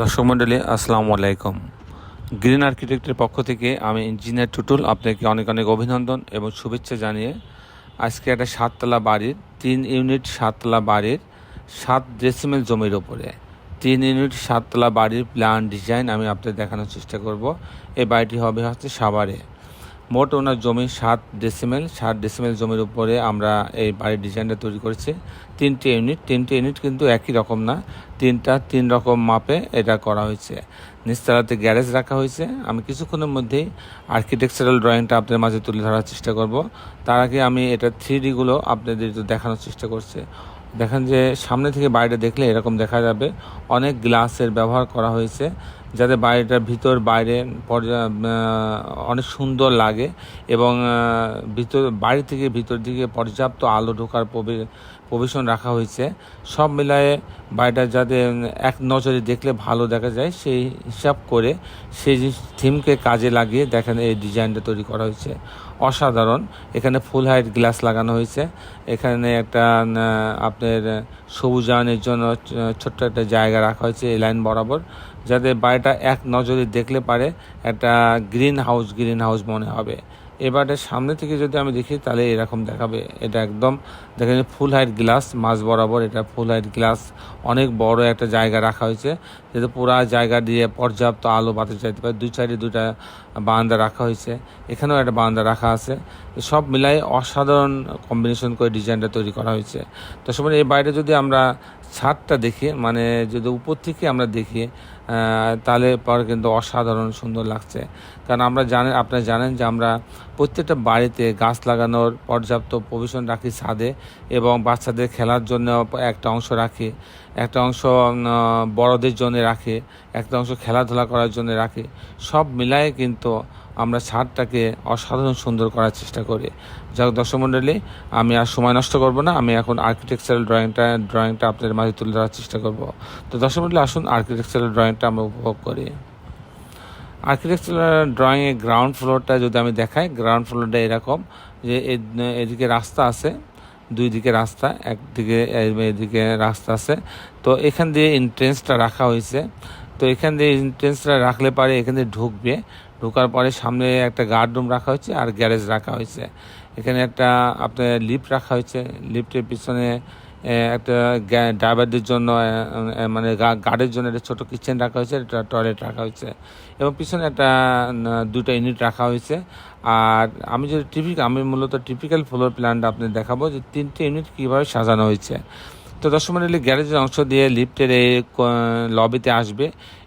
দর্শক মন্ডলী আসসালামু আলাইকুম। গ্রিন আর্কিটেক্টের পক্ষ থেকে আমি ইঞ্জিনিয়ার টুটুল আপনাকে অনেক অনেক অভিনন্দন এবং শুভেচ্ছা জানিয়ে আজকে একটা সাততলা বাড়ির, তিন ইউনিট সাততলা বাড়ির সাত ডেসিমেল জমির ওপরে তিন ইউনিট সাততলা বাড়ির প্ল্যান ডিজাইন আমি আপনাদের দেখানোর চেষ্টা করব। এই বাড়িটি হবে হচ্ছে সাভারে। মোট ওনার জমি সাত ডেসিমেল সাত ডেসিমেল জমির উপরে আমরা এই বাড়ির ডিজাইনটা তৈরি করেছি। তিনটে ইউনিট তিনটে ইউনিট কিন্তু একই রকম না। তিনটা তিন রকম মাপে এটা করা হয়েছে। নিচতলাতে গ্যারেজ রাখা হয়েছে। আমি কিছুক্ষণের মধ্যেই আর্কিটেকচারাল ড্রয়িংটা আপনাদের মাঝে তুলে ধরার চেষ্টা করব। তার আগে আমি এটা থ্রি ডিগুলো আপনাদের দেখানোর চেষ্টা করছি। দেখেন যে সামনে থেকে বাড়িটা দেখলে এরকম দেখা যাবে। অনেক গ্লাসের ব্যবহার করা হয়েছে। যাতে বাড়িটার ভিতর, বাইরে অনেক সুন্দর লাগে এবং ভিতর, বাড়ি থেকে ভিতর দিকে পর্যাপ্ত আলো ঢোকার প্রবেশন রাখা হয়েছে। সব মিলায়ে বাড়িটা যাতে এক নজরে দেখলে ভালো দেখা যায়, সেই হিসাব করে সেই থিমকে কাজে লাগিয়ে দেখেন এই ডিজাইনটা তৈরি করা হয়েছে। অসাধারণ। এখানে ফুল হাইট গ্লাস লাগানো হয়েছে। এখানে একটা আপনার সবুজায়নের জন্য ছোট্ট একটা জায়গা রাখা হয়েছে এই লাইন বরাবর, যাতে বাড়িটা এক নজরে দেখলে পারে একটা গ্রিন হাউস গ্রিন হাউস মনে হবে। এবারে সামনে থেকে যদি আমি দেখি, তাহলে এরকম দেখাবে। এটা একদম, দেখেন ফুল হাইট গ্লাস মাঝ বরাবর এটা ফুল হাইট গ্লাস অনেক বড় একটা জায়গা রাখা হয়েছে যেহেতু পুরা জায়গা দিয়ে পর্যাপ্ত আলো বাতাস যাইতে পারে। দুই সাইডে দুটা বারান্দা রাখা হয়েছে, এখানেও একটা বারান্দা রাখা আছে। সব মিলাই অসাধারণ কম্বিনেশন করে ডিজাইনটা তৈরি করা হয়েছে। তো সময় এই বাইরে যদি আমরা ছাদটা দেখি মানে যদি উপর থেকে আমরা দেখি তাহলে পর কিন্তু অসাধারণ সুন্দর লাগছে। কারণ আমরা জানেন, আপনারা জানেন যে আমরা প্রত্যেকটা বাড়িতে গাছ লাগানোর পর্যাপ্ত প্রভিশন রাখি ছাদে এবং বাচ্চাদের খেলার জন্য একটা অংশ রাখি, একটা অংশ বড়দের জন্য রাখি, একটা অংশ খেলাধুলা করার জন্য রাখি। সব মিলায়ে কিন্তু আমরা ছাদটাকে অসাধারণ সুন্দর করার চেষ্টা করি। যাক দর্শক মণ্ডলী, আমি আর সময় নষ্ট করব না, আমি এখন আর্কিটেকচারাল ড্রয়িংটা ড্রয়িংটা আপনাদের মাঝে তুলে ধরার চেষ্টা করব। তো দর্শক মণ্ডলী, আসুন আর্কিটেকচারাল ড্রয়িংটা আমরা উপভোগ করি। আর্কিটেকচারাল ড্রয়িংয়ে গ্রাউন্ড ফ্লোরটা যদি আমি দেখাই গ্রাউন্ড ফ্লোরটা এরকম যে এদিকে রাস্তা আছে দুই দিকে রাস্তা, একদিকে, এদিকে রাস্তা আছে। তো এখান দিয়ে এন্ট্রেন্সটা রাখা হয়েছে। তো এখান দিয়ে এন্ট্রেন্সটা রাখলে পারে এখান দিয়ে ঢুকবে। ঢোকার পরে সামনে একটা গার্ড রুম রাখা হয়েছে আর গ্যারেজ রাখা হয়েছে। এখানে একটা আপনার লিফট রাখা হয়েছে। লিফটের পিছনে একটা ড্রাইভারদের জন্য মানে গার্ডের জন্য একটা ছোটো কিচেন রাখা হয়েছে, একটা টয়লেট রাখা হয়েছে এবং পিছনে একটা দুটো ইউনিট রাখা হয়েছে। আর আমি যদি টিপিক আমি মূলত টিপিক্যাল ফ্লোর প্ল্যানটা আপনাদের দেখাবো যে তিনটে ইউনিট কীভাবে সাজানো হয়েছে। তো দর্শক মন্ডলী গ্যারেজের অংশ দিয়ে লিফটের এই লবিতে আসবে।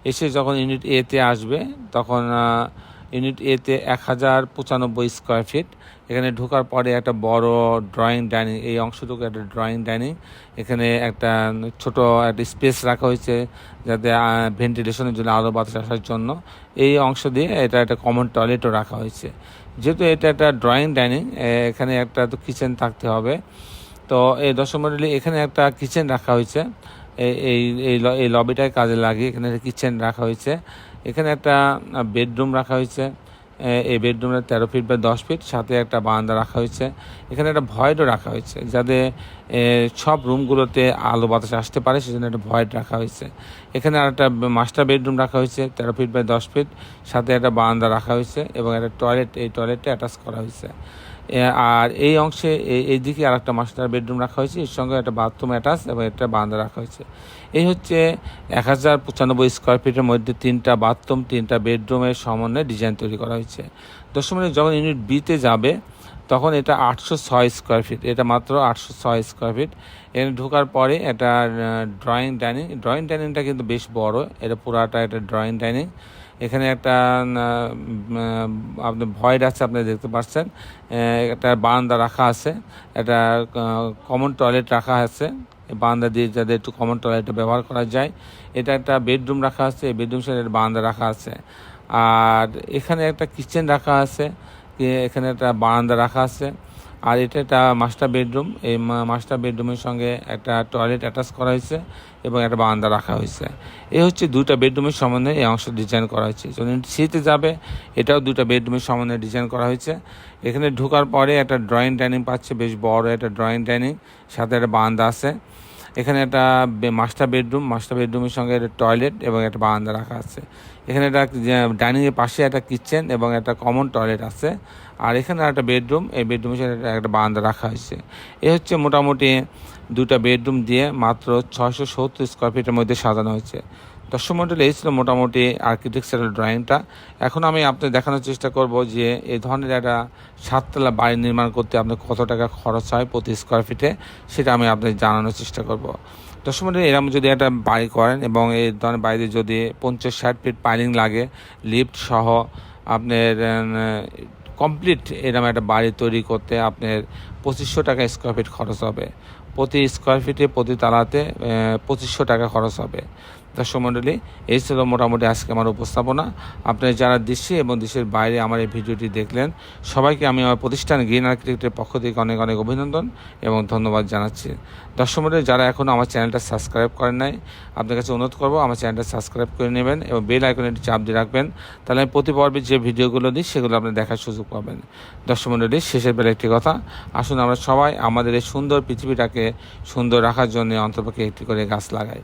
এসে যখন ইউনিট এতে আসবে, তখন ইউনিট এতে এক হাজার পঁচানব্বই স্কোয়ার ফিট এখানে ঢোকার পরে একটা বড় ড্রয়িং ডাইনিং এই অংশটুকু একটা ড্রয়িং ডাইনিং এখানে একটা ছোট একটা স্পেস রাখা হয়েছে যাতে ভেন্টিলেশনের জন্য আলো বাতাস আসার জন্য। এই অংশ দিয়ে এটা একটা কমন টয়লেটও রাখা হয়েছে। যেহেতু এটা একটা ড্রয়িং ডাইনিং এখানে একটা তো কিচেন থাকতে হবে। তো এই দশম এখানে একটা কিচেন রাখা হয়েছে। এই এই এই লবিটায় কাজে লাগিয়ে এখানে একটা কিচেন রাখা হয়েছে। এখানে একটা বেডরুম রাখা হয়েছে। এই বেডরুমে তেরো ফিট বা দশ ফিট, সাথে একটা বারান্দা রাখা হয়েছে। এখানে একটা ভয়েডও রাখা হয়েছে, যাতে সব রুমগুলোতে আলো বাতাস আসতে পারে, সেজন্য একটা ভয়েড রাখা হয়েছে। এখানে আর একটা মাস্টার বেডরুম রাখা হয়েছে, তেরো ফিট বাই দশ ফিট, সাথে একটা বারান্দা রাখা হয়েছে, এবং একটা টয়লেট, এই টয়লেটটা অ্যাটাচ করা হয়েছে। আর এই অংশে এই- এইদিকে আর একটা মাস্টার বেডরুম রাখা হয়েছে। এর সঙ্গে একটা বাথরুম অ্যাটাচ এবং একটা বারান্দা রাখা হয়েছে। এই হচ্ছে এক হাজার পঁচানব্বই স্কোয়ার ফিটের মধ্যে তিনটা বাথরুম, তিনটা বেডরুমের সমন্বয়ে ডিজাইন তৈরি করা হয়েছে। দশমিক যখন ইউনিট বিতে যাবে, তখন এটা আটশো ছয় স্কোয়ার ফিট। এটা মাত্র আটশো ছয় স্কোয়ার ফিট। এখানে ঢোকার পরে এটা ড্রয়িং ডাইনিং ড্রয়িং ডাইনিংটা কিন্তু বেশ বড়। এটা পুরাটা একটা ড্রয়িং ডাইনিং এখানে একটা আপনার ভয়েড আছে, আপনি দেখতে পাচ্ছেন। একটা বারান্দা রাখা আছে। একটা কমন টয়লেট রাখা আছে। বারান্দা দিয়ে যাতে একটু কমন টয়লেটটা ব্যবহার করা যায়। এটা একটা বেডরুম রাখা আছে। বেডরুম সাইডে বারান্দা রাখা আছে। আর এখানে একটা কিচেন রাখা আছে। এখানে একটা বারান্দা রাখা আছে। আর এটা একটা মাস্টার বেডরুম এই মাস্টার বেডরুমের সঙ্গে একটা টয়লেট অ্যাটাচ করা হয়েছে এবং একটা বারান্দা রাখা হয়েছে। এ হচ্ছে দুটা বেডরুমের সম্বন্ধে এই অংশ ডিজাইন করা হয়েছে। যখন সিতে যাবে, এটাও দুটা বেডরুমের সম্বন্ধে ডিজাইন করা হয়েছে। এখানে ঢোকার পরে একটা ড্রয়িং ডাইনিং পাচ্ছে, বেশ বড় একটা ড্রয়িং ডাইনিং সাথে একটা বারান্দা আছে। এখানে একটা মাস্টার বেডরুম মাস্টার বেডরুমের সঙ্গে একটা টয়লেট এবং একটা বারান্দা রাখা আছে। এখানে একটা ডাইনিংয়ের পাশে একটা কিচেন এবং একটা কমন টয়লেট আছে। আর এখানে একটা বেডরুম এই বেডরুমের সঙ্গে একটা- বারান্দা রাখা হয়েছে। এ হচ্ছে মোটামুটি দুটা বেডরুম দিয়ে মাত্র ছয়শো সত্তর স্কোয়ার ফিটের মধ্যে সাজানো হয়েছে। দর্শক মন্ডলী এই ছিল মোটামুটি আর্কিটেকচারাল ড্রয়িংটা এখন আমি আপনাদের দেখানোর চেষ্টা করব যে এই ধরনের একটা সাততলা বাড়ি নির্মাণ করতে আপনার কত টাকা খরচ হয় প্রতি স্কোয়ার ফিটে সেটা আমি আপনাকে জানানোর চেষ্টা করব। দর্শক মন্ডলী এরকম যদি একটা বাড়ি করেন এবং এই ধরনের বাড়িতে যদি পঞ্চাশ ষাট ফিট পাইলিং লাগে লিফট সহ আপনার কমপ্লিট এরকম একটা বাড়ি তৈরি করতে আপনার পঁচিশশো টাকা স্কোয়ার ফিট খরচ হবে। প্রতি স্কোয়ার ফিটে প্রতি তালাতে পঁচিশশো টাকা খরচ হবে। দর্শক মণ্ডলী, এই ছিল মোটামুটি আজকে আমার উপস্থাপনা। আপনারা যারা দেশে এবং দেশের বাইরে আমার এই ভিডিওটি দেখলেন, সবাইকে আমি আমার প্রতিষ্ঠান গ্রিন আর্কিটেক্টের পক্ষ থেকে অনেক অনেক অভিনন্দন এবং ধন্যবাদ জানাচ্ছি। দর্শক মণ্ডলী, যারা এখনও আমার চ্যানেলটা সাবস্ক্রাইব করেন নাই, আপনার কাছে অনুরোধ করব আমার চ্যানেলটা সাবস্ক্রাইব করে নেবেন এবং বেল আইকনে একটি চাপ দিয়ে রাখবেন, তাহলে আমি প্রতি পর্বে যে ভিডিওগুলো দিই, সেগুলো আপনি দেখার সুযোগ পাবেন। দর্শক মণ্ডলী, শেষের বেলা একটি কথা, আসুন আমরা সবাই আমাদের এই সুন্দর পৃথিবীটাকে সুন্দর রাখার জন্য অন্তপক্ষে একটি করে গাছ লাগাই।